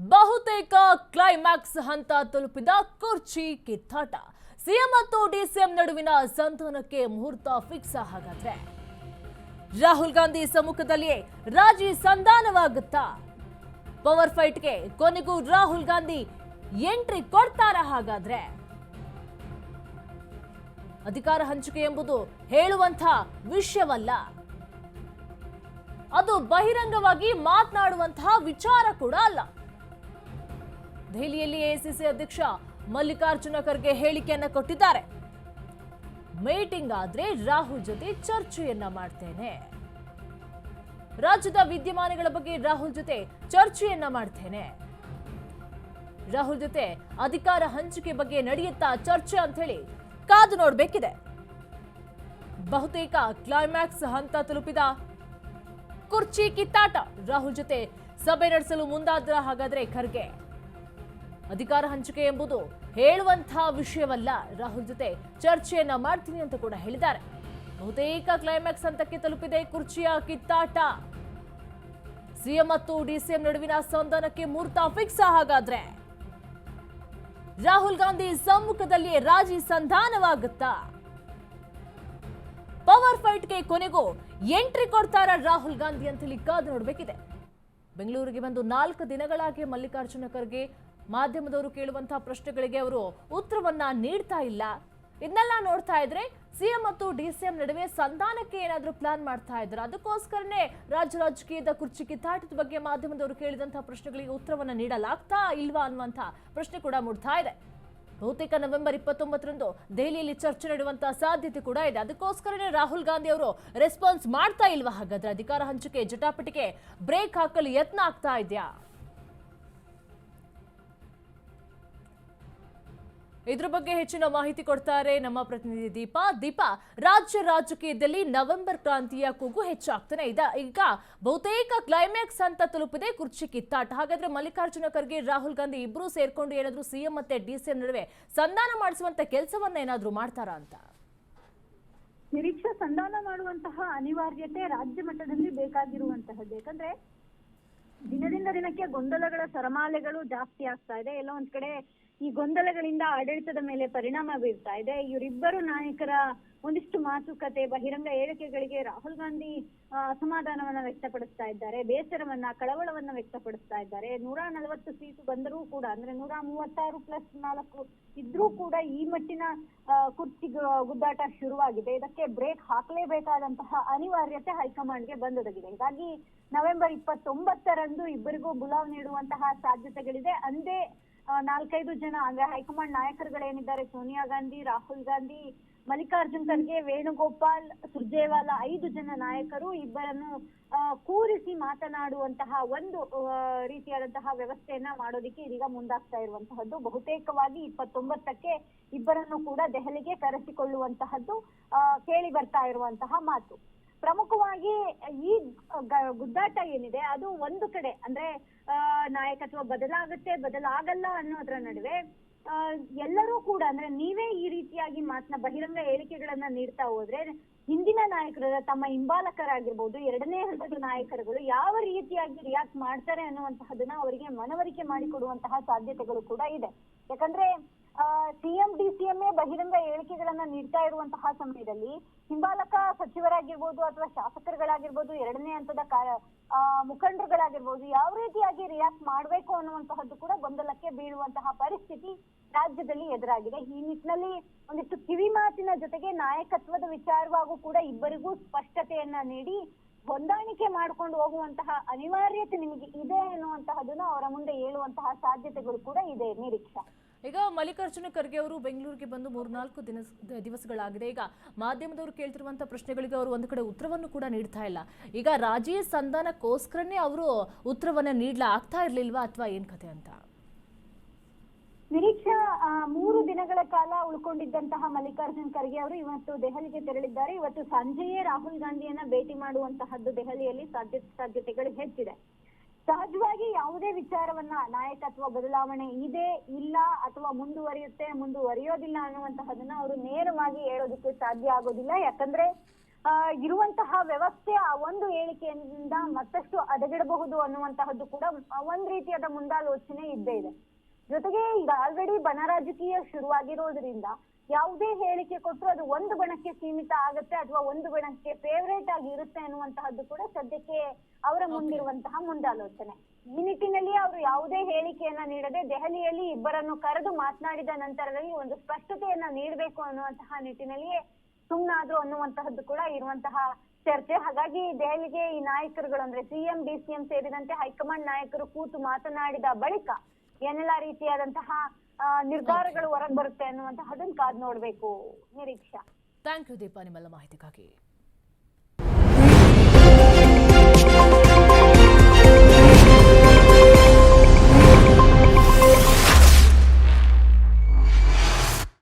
ಬಹುತೇಕ ಕ್ಲೈಮ್ಯಾಕ್ಸ್ ಹಂತ ತಲುಪಿದ ಕುರ್ಚಿ ಕಿತ್ತಾಟ. ಸಿಎಂ ಮತ್ತು ಡಿಸಿಎಂ ನಡುವಿನ ಸಂಧಾನಕ್ಕೆ ಮುಹೂರ್ತ ಫಿಕ್ಸ್ ಹಾಗಾದ್ರೆ. ರಾಹುಲ್ ಗಾಂಧಿ ಸಮ್ಮುಖದಲ್ಲಿಯೇ ರಾಜಿ ಸಂಧಾನವಾಗುತ್ತಾ? ಪವರ್ ಫೈಟ್ಗೆ ಕೊನೆಗೂ ರಾಹುಲ್ ಗಾಂಧಿ ಎಂಟ್ರಿ ಕೊಡ್ತಾರ ಹಾಗಾದ್ರೆ? ಅಧಿಕಾರ ಹಂಚಿಕೆ ಎಂಬುದು ಹೇಳುವಂಥ ವಿಷಯವಲ್ಲ. ಅದು ಬಹಿರಂಗವಾಗಿ ಮಾತನಾಡುವಂತಹ ವಿಚಾರ ಕೂಡ ಅಲ್ಲ. ದೆಹಲಿಯಲ್ಲಿ ಎಸಿಸಿ ಅಧ್ಯಕ್ಷ ಮಲ್ಲಿಕಾರ್ಜುನ ಖರ್ಗೆ ಹೇಳಿಕೆಯನ್ನ ಕೊಟ್ಟಿದ್ದಾರೆ. ಮೀಟಿಂಗ್ ಆದ್ರೆ ರಾಹುಲ್ ಜೊತೆ ಚರ್ಚೆಯನ್ನ ಮಾಡ್ತೇನೆ. ರಾಜ್ಯದ ವಿದ್ಯಮಾನಗಳ ಬಗ್ಗೆ ರಾಹುಲ್ ಜೊತೆ ಚರ್ಚೆಯನ್ನ ಮಾಡ್ತೇನೆ. ರಾಹುಲ್ ಜೊತೆ ಅಧಿಕಾರ ಹಂಚಿಕೆ ಬಗ್ಗೆ ನಡೆಯುತ್ತಾ ಚರ್ಚೆ ಅಂತ ಹೇಳಿ ಕಾದು ನೋಡಬೇಕಿದೆ. ಬಹುತೇಕ ಕ್ಲೈಮ್ಯಾಕ್ಸ್ ಹಂತ ತಲುಪಿದ ಕುರ್ಚಿ ಕಿತ್ತಾಟ ರಾಹುಲ್ ಜೊತೆ ಸಭೆ ನಡೆಸಲು ಮುಂದಾದ್ರ ಹಾಗಾದ್ರೆ ಖರ್ಗೆ? ಅಧಿಕಾರ ಹಂಚಿಕೆ ಎಂಬುದು ಹೇಳುವಂತಹ ವಿಷಯವಲ್ಲ. ರಾಹುಲ್ ಜೊತೆ ಚರ್ಚೆಯನ್ನ ಮಾಡ್ತೀನಿ ಅಂತ ಕೂಡ ಹೇಳಿದ್ದಾರೆ. ಬಹುತೇಕ ಕ್ಲೈಮ್ಯಾಕ್ಸ್ ಹಂತಕ್ಕೆ ತಲುಪಿದೆ ಕುರ್ಚಿಯ ಕಿತ್ತಾಟ. ಸಿಎಂ ಮತ್ತು ಡಿಸಿಎಂ ನಡುವಿನ ಸಂಧಾನಕ್ಕೆ ಮುಹೂರ್ತ ಫಿಕ್ಸ್ ಹಾಗಾದ್ರೆ. ರಾಹುಲ್ ಗಾಂಧಿ ಸಮ್ಮುಖದಲ್ಲಿ ರಾಜಿ ಸಂಧಾನವಾಗುತ್ತಾ? ಪವರ್ ಫೈಟ್ಗೆ ಕೊನೆಗೂ ಎಂಟ್ರಿ ಕೊಡ್ತಾರ ರಾಹುಲ್ ಗಾಂಧಿ ಅಂತ ಹೇಳಿ ಕಾದು ನೋಡಬೇಕಿದೆ. ಬೆಂಗಳೂರಿಗೆ ಬಂದು ನಾಲ್ಕು ದಿನಗಳಾಗಿ ಮಲ್ಲಿಕಾರ್ಜುನ ಖರ್ಗೆ ಮಾಧ್ಯಮದವರು ಕೇಳುವಂತಹ ಪ್ರಶ್ನೆಗಳಿಗೆ ಅವರು ಉತ್ತರವನ್ನ ನೀಡ್ತಾ ಇಲ್ಲ. ಇದನ್ನೆಲ್ಲ ನೋಡ್ತಾ ಇದ್ರೆ ಸಿಎಂ ಮತ್ತು ಡಿ ಸಿಎಂ ನಡುವೆ ಸಂಧಾನಕ್ಕೆ ಏನಾದರೂ ಪ್ಲಾನ್ ಮಾಡ್ತಾ ಇದ್ದಾರೆ? ಅದಕ್ಕೋಸ್ಕರನೇ ರಾಜ್ಯ ರಾಜಕೀಯದ ಕುರ್ಚಿ ಕಿತ್ತಾಟದ ಬಗ್ಗೆ ಮಾಧ್ಯಮದವರು ಕೇಳಿದಂತಹ ಪ್ರಶ್ನೆಗಳಿಗೆ ಉತ್ತರವನ್ನು ನೀಡಲಾಗ್ತಾ ಇಲ್ವಾ ಅನ್ನುವಂಥ ಪ್ರಶ್ನೆ ಕೂಡ ಮೂಡ್ತಾ ಇದೆ. ಬಹುತೇಕ ನವೆಂಬರ್ ಇಪ್ಪತ್ತೊಂಬತ್ತರಂದು ದೆಹಲಿಯಲ್ಲಿ ಚರ್ಚೆ ನಡೆಯುವಂತಹ ಸಾಧ್ಯತೆ ಕೂಡ ಇದೆ. ಅದಕ್ಕೋಸ್ಕರನೇ ರಾಹುಲ್ ಗಾಂಧಿ ಅವರು ರೆಸ್ಪಾನ್ಸ್ ಮಾಡ್ತಾ ಇಲ್ವಾ ಹಾಗಾದ್ರೆ? ಅಧಿಕಾರ ಹಂಚಿಕೆ ಜಟಾಪಟಿಗೆ ಬ್ರೇಕ್ ಹಾಕಲು ಯತ್ನ ಆಗ್ತಾ ಇದೆಯಾ? ಇದ್ರ ಬಗ್ಗೆ ಹೆಚ್ಚಿನ ಮಾಹಿತಿ ಕೊಡ್ತಾರೆ ನಮ್ಮ ಪ್ರತಿನಿಧಿ ದೀಪಾ. ದೀಪಾ, ರಾಜ್ಯ ರಾಜಕೀಯದಲ್ಲಿ ನವೆಂಬರ್ ಕ್ರಾಂತಿಯ ಕೂಗು ಹೆಚ್ಚಾಗ್ತಾನೆ ಇದೆ. ಈಗ ಬಹುತೇಕ ಕ್ಲೈಮ್ಯಾಕ್ಸ್ ಅಂತ ತಲುಪಿದೆ ಕುರ್ಚಿ ಕಿತ್ತಾಟ. ಹಾಗಾದ್ರೆ ಮಲ್ಲಿಕಾರ್ಜುನ ಖರ್ಗೆ, ರಾಹುಲ್ ಗಾಂಧಿ ಇಬ್ರು ಸೇರ್ಕೊಂಡು ಏನಾದ್ರೂ ಸಿಎಂ ಮತ್ತೆ ಡಿಸಿಎಂ ನಡುವೆ ಸಂಧಾನ ಮಾಡಿಸುವಂತ ಕೆಲಸವನ್ನ ಏನಾದ್ರೂ ಮಾಡ್ತಾರಾ ಅಂತ? ನಿರೀಕ್ಷೆ ಸಂಧಾನ ಮಾಡುವಂತಹ ಅನಿವಾರ್ಯತೆ ರಾಜ್ಯ ಮಟ್ಟದಲ್ಲಿ ಬೇಕಾಗಿರುವಂತಹದ್ದು. ಯಾಕಂದ್ರೆ ದಿನದಿಂದ ದಿನಕ್ಕೆ ಗೊಂದಲಗಳ ಸರಮಾಲೆಗಳು ಜಾಸ್ತಿ ಆಗ್ತಾ ಇದೆ. ಎಲ್ಲ ಒಂದ್ ಕಡೆ ಈ ಗೊಂದಲಗಳಿಂದ ಆಡಳಿತದ ಮೇಲೆ ಪರಿಣಾಮ ಬೀರ್ತಾ ಇದೆ. ಇವರಿಬ್ಬರು ನಾಯಕರ ಒಂದಿಷ್ಟು ಮಾತುಕತೆ, ಬಹಿರಂಗ ಹೇಳಿಕೆಗಳಿಗೆ ರಾಹುಲ್ ಗಾಂಧಿ ಅಸಮಾಧಾನವನ್ನ ವ್ಯಕ್ತಪಡಿಸ್ತಾ ಇದ್ದಾರೆ. ಬೇಸರವನ್ನ, ಕಳವಳವನ್ನ ವ್ಯಕ್ತಪಡಿಸ್ತಾ ಇದ್ದಾರೆ. ನೂರ ನಲವತ್ತು ಸೀಟು ಬಂದರೂ ಕೂಡ, ಅಂದ್ರೆ ನೂರ ಮೂವತ್ತಾರು ಪ್ಲಸ್ ನಾಲ್ಕು ಇದ್ರೂ ಕೂಡ ಈ ಮಟ್ಟಿನ ಕುರ್ಚಿ ಗುದ್ದಾಟ ಶುರುವಾಗಿದೆ. ಇದಕ್ಕೆ ಬ್ರೇಕ್ ಹಾಕಲೇಬೇಕಾದಂತಹ ಅನಿವಾರ್ಯತೆ ಹೈಕಮಾಂಡ್ಗೆ ಬಂದೊದಗಿದೆ. ಹೀಗಾಗಿ ನವೆಂಬರ್ ಇಪ್ಪತ್ತೊಂಬತ್ತರಂದು ಇಬ್ಬರಿಗೂ ಬುಲಾವ್ ನೀಡುವಂತಹ ಸಾಧ್ಯತೆಗಳಿದೆ. ಅಂದೇ ನಾಲ್ಕೈದು ಜನ, ಅಂದ್ರೆ ಹೈಕಮಾಂಡ್ ನಾಯಕರುಗಳೇನಿದ್ದಾರೆ? ಸೋನಿಯಾ ಗಾಂಧಿ, ರಾಹುಲ್ ಗಾಂಧಿ, ಮಲ್ಲಿಕಾರ್ಜುನ್ ಖರ್ಗೆ, ವೇಣುಗೋಪಾಲ್, ಸುರ್ಜೇವಾಲಾ, ಐದು ಜನ ನಾಯಕರು ಇಬ್ಬರನ್ನು ಕೂರಿಸಿ ಮಾತನಾಡುವಂತಹ ಒಂದು ರೀತಿಯಾದಂತಹ ವ್ಯವಸ್ಥೆಯನ್ನ ಮಾಡೋದಿಕ್ಕೆ ಇದೀಗ ಮುಂದಾಗ್ತಾ ಇರುವಂತಹದ್ದು. ಬಹುತೇಕವಾಗಿ ಇಪ್ಪತ್ತೊಂಬತ್ತಕ್ಕೆ ಇಬ್ಬರನ್ನು ಕೂಡ ದೆಹಲಿಗೆ ಕರೆಸಿಕೊಳ್ಳುವಂತಹದ್ದು ಕೇಳಿ ಬರ್ತಾ ಇರುವಂತಹ ಮಾತು. ಪ್ರಮುಖವಾಗಿ ಈ ಗುದ್ದಾಟ ಏನಿದೆ, ಅದು ಒಂದು ಕಡೆ, ಅಂದ್ರೆ ನಾಯಕತ್ವ ಬದಲಾಗುತ್ತೆ, ಬದಲಾಗಲ್ಲ ಅನ್ನೋದ್ರ ನಡುವೆ ಎಲ್ಲರೂ ಕೂಡ, ಅಂದ್ರೆ, ನೀವೇ ಈ ರೀತಿಯಾಗಿ ಮಾತನ್ನ ಬಹಿರಂಗ ಹೇಳಿಕೆಗಳನ್ನ ನೀಡ್ತಾ ಹೋದ್ರೆ, ಹಿಂದಿನ ನಾಯಕರ, ತಮ್ಮ ಹಿಂಬಾಲಕರಾಗಿರ್ಬೋದು, ಎರಡನೇ ಹಂತದ ನಾಯಕರುಗಳು ಯಾವ ರೀತಿಯಾಗಿ ರಿಯಾಕ್ಟ್ ಮಾಡ್ತಾರೆ ಅನ್ನುವಂತಹದನ್ನ ಅವರಿಗೆ ಮನವರಿಕೆ ಮಾಡಿಕೊಡುವಂತಹ ಸಾಧ್ಯತೆಗಳು ಕೂಡ ಇದೆ. ಯಾಕಂದ್ರೆ ಸಿಎಂ ಡಿಸಿಎಂಎ ಬಹಿರಂಗ ಹೇಳಿಕೆಗಳನ್ನ ನೀಡ್ತಾ ಇರುವಂತಹ ಸಮಯದಲ್ಲಿ ಹಿಂಬಾಲಕ ಸಚಿವರಾಗಿರ್ಬೋದು ಅಥವಾ ಶಾಸಕರುಗಳಾಗಿರ್ಬೋದು ಎರಡನೇ ಹಂತದ ಮುಖಂಡರುಗಳಾಗಿರ್ಬೋದು ಯಾವ ರೀತಿಯಾಗಿ ರಿಯಾಕ್ಟ್ ಮಾಡ್ಬೇಕು ಅನ್ನುವಂತಹದ್ದು ಕೂಡ ಗೊಂದಲಕ್ಕೆ ಬೀಳುವಂತಹ ಪರಿಸ್ಥಿತಿ ರಾಜ್ಯದಲ್ಲಿ ಎದುರಾಗಿದೆ. ಈ ನಿಟ್ಟಿನಲ್ಲಿ ಒಂದಿಷ್ಟು ಕಿವಿ ಮಾತಿನ ಜೊತೆಗೆ ನಾಯಕತ್ವದ ವಿಚಾರವಾಗೂ ಕೂಡ ಇಬ್ಬರಿಗೂ ಸ್ಪಷ್ಟತೆಯನ್ನ ನೀಡಿ ಹೊಂದಾಣಿಕೆ ಮಾಡ್ಕೊಂಡು ಹೋಗುವಂತಹ ಅನಿವಾರ್ಯತೆ ನಿಮಗೆ ಇದೆ ಅನ್ನುವಂತಹದನ್ನ ಅವರ ಮುಂದೆ ಹೇಳುವಂತಹ ಸಾಧ್ಯತೆಗಳು ಕೂಡ ಇದೆ ನಿರೀಕ್ಷಾ. ಈಗ ಮಲ್ಲಿಕಾರ್ಜುನ ಖರ್ಗೆ ಅವರು ಬೆಂಗಳೂರಿಗೆ ಬಂದು ಮೂರ್ನಾಲ್ಕು ದಿನ ದಿವಸಗಳಾಗಿದೆ. ಈಗ ಮಾಧ್ಯಮದವರು ಕೇಳ್ತಿರುವಂತಹ ಪ್ರಶ್ನೆಗಳಿಗೆ ಅವರು ಒಂದು ಕಡೆ ಉತ್ತರವನ್ನು ಕೂಡ ನೀಡ್ತಾ ಇಲ್ಲ. ಈಗ ರಾಜೀಯ ಸಂಧಾನಕ್ಕೋಸ್ಕರನೇ ಅವರು ಉತ್ತರವನ್ನ ನೀಡ್ಲಾ ಆಗ್ತಾ ಇರ್ಲಿಲ್ವಾ ಅಥವಾ ಏನ್ ಕತೆ ಅಂತ? ನಿರೀಕ್ಷಾ ಮೂರು ದಿನಗಳ ಕಾಲ ಉಳ್ಕೊಂಡಿದ್ದಂತಹ ಮಲ್ಲಿಕಾರ್ಜುನ್ ಖರ್ಗೆ ಅವರು ಇವತ್ತು ದೆಹಲಿಗೆ ತೆರಳಿದ್ದಾರೆ. ಇವತ್ತು ಸಂಜೆಯೇ ರಾಹುಲ್ ಗಾಂಧಿಯನ್ನ ಭೇಟಿ ಮಾಡುವಂತಹದ್ದು ದೆಹಲಿಯಲ್ಲಿ ಸಾಧ್ಯ ಸಾಧ್ಯತೆಗಳು ಹೆಚ್ಚಿದೆ. ಸಹಜವಾಗಿ ಯಾವುದೇ ವಿಚಾರವನ್ನ ನಾಯಕತ್ವ ಬದಲಾವಣೆ ಇದೆ, ಇಲ್ಲ ಅಥವಾ ಮುಂದುವರಿಯುತ್ತೆ, ಮುಂದುವರಿಯೋದಿಲ್ಲ ಅನ್ನುವಂತಹದನ್ನ ಅವರು ನೇರವಾಗಿ ಹೇಳೋದಕ್ಕೆ ಸಾಧ್ಯ ಆಗೋದಿಲ್ಲ. ಯಾಕಂದ್ರೆ ಇರುವಂತಹ ವ್ಯವಸ್ಥೆ ಆ ಒಂದು ಹೇಳಿಕೆಯಿಂದ ಮತ್ತಷ್ಟು ಅದಗಿಡಬಹುದು ಅನ್ನುವಂತಹದ್ದು ಕೂಡ ಒಂದ್ ರೀತಿಯಾದ ಮುಂದಾಲೋಚನೆ ಇದ್ದೇ ಇದೆ. ಜೊತೆಗೆ ಈಗ ಆಲ್ರೆಡಿ ಬನರಾಜಕೀಯ ಶುರುವಾಗಿರೋದ್ರಿಂದ ಯಾವುದೇ ಹೇಳಿಕೆ ಕೊಟ್ಟರು ಅದು ಒಂದು ಬಣಕ್ಕೆ ಸೀಮಿತ ಆಗುತ್ತೆ ಅಥವಾ ಒಂದು ಬಣಕ್ಕೆ ಫೇವರೇಟ್ ಆಗಿ ಇರುತ್ತೆ ಅನ್ನುವಂತಹದ್ದು ಕೂಡ ಸದ್ಯಕ್ಕೆ ಅವರ ಮುಂದಿರುವಂತಹ ಮುಂದಾಲೋಚನೆ. ಈ ನಿಟ್ಟಿನಲ್ಲಿ ಅವರು ಯಾವುದೇ ಹೇಳಿಕೆಯನ್ನ ನೀಡದೆ ದೆಹಲಿಯಲ್ಲಿ ಇಬ್ಬರನ್ನು ಕರೆದು ಮಾತನಾಡಿದ ನಂತರದಲ್ಲಿ ಒಂದು ಸ್ಪಷ್ಟತೆಯನ್ನ ನೀಡಬೇಕು ಅನ್ನುವಂತಹ ನಿಟ್ಟಿನಲ್ಲಿಯೇ ಸುಮ್ನಾದ್ರು ಅನ್ನುವಂತಹದ್ದು ಕೂಡ ಇರುವಂತಹ ಚರ್ಚೆ. ಹಾಗಾಗಿ ದೆಹಲಿಗೆ ಈ ನಾಯಕರುಗಳು ಅಂದ್ರೆ ಸಿಎಂ ಡಿಸಿಎಂ ಸೇರಿದಂತೆ ಹೈಕಮಾಂಡ್ ನಾಯಕರು ಕೂತು ಮಾತನಾಡಿದ ಬಳಿಕ ಏನೆಲ್ಲ ರೀತಿಯಾದಂತಹ ನಿರ್ಧಾರಗಳು ಹೊರಗೆ ಬರುತ್ತೆ ಅನ್ನುವಂತಹದನ್ನ ಕಾದ್ ನೋಡ್ಬೇಕು ನಿರೀಕ್ಷಾ. ಥ್ಯಾಂಕ್ ಯು ದೀಪಾ ನಿಮ್ಮೆಲ್ಲ ಮಾಹಿತಿಗಾಗಿ.